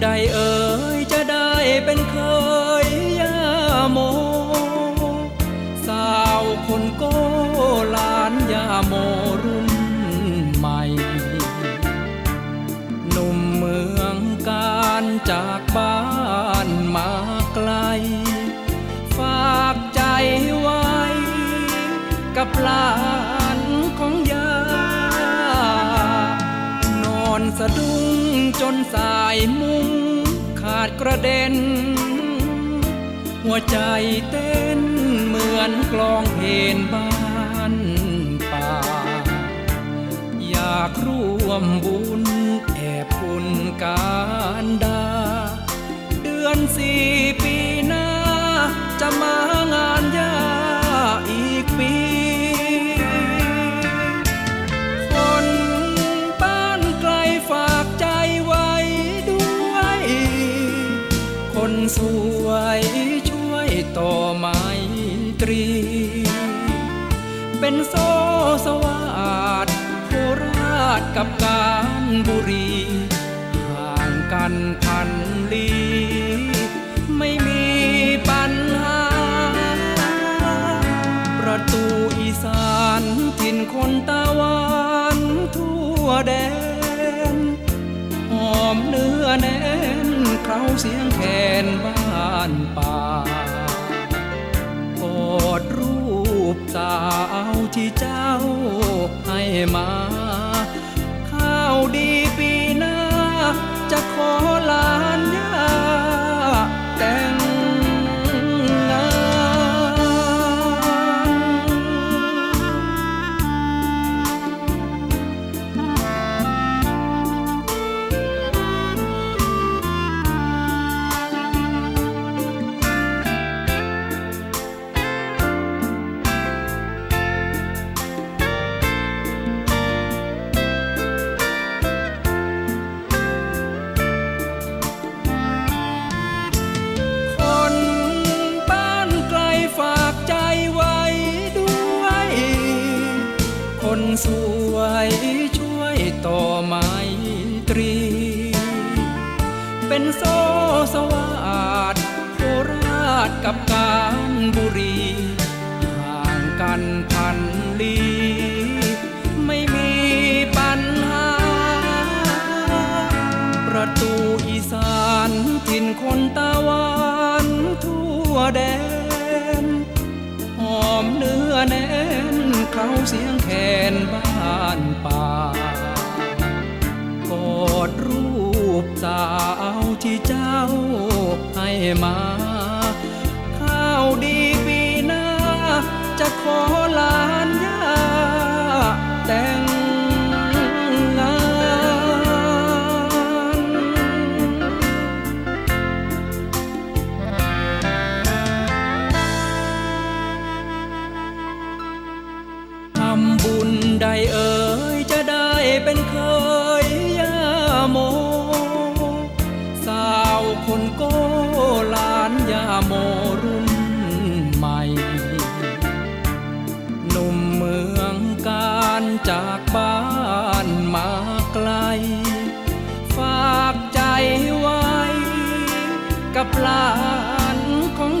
เออจะได้เป็นเคยยาโม สาวคนโก้ลานยาโมรุ่นใหม่ หนุ่มเมืองการจากบ้านมาไกล ฝากใจไว้ กับลานของยานอนสะดุ้ง จนสายมุ้งขาดกระเด็น หัวใจเต้นเหมือนกลองเพลงบ้านป่า อยากร่วมบุญแอบคุณการดา เดือนสี่ปีหน้า สวยช่วยต่อไม้ตรี เป็นโซสวาดโคราชกับการบุรี ห่างกันพันลีไม่มีปัญหา ประตูอีสานถิ่นคนตะวันทั่วแดน หอมเนื้อแน่น เคล้าเสียงแคนบ้านป่ากอดรูปสาวที่เจ้าให้มา ข้าวดีปีหน้าจะขอลา เป็นโซสวาดโคราชกับการบุรีห่างกันพันลีไม่มีปัญหา ประตูอีสานถิ่นคนตะวันทั่วแดน หอมเนื้อแน่นเคล้าเสียงแคนบ้านป่า ที่เจ้าให้มา ข้าวดีปีหน้า จะขอลานยาแต่งงาน ทำบุญใดเอ่ยจะได้เป็นเคยยาโม จากบ้านมาไกล ฝากใจไว้ กับหลานของ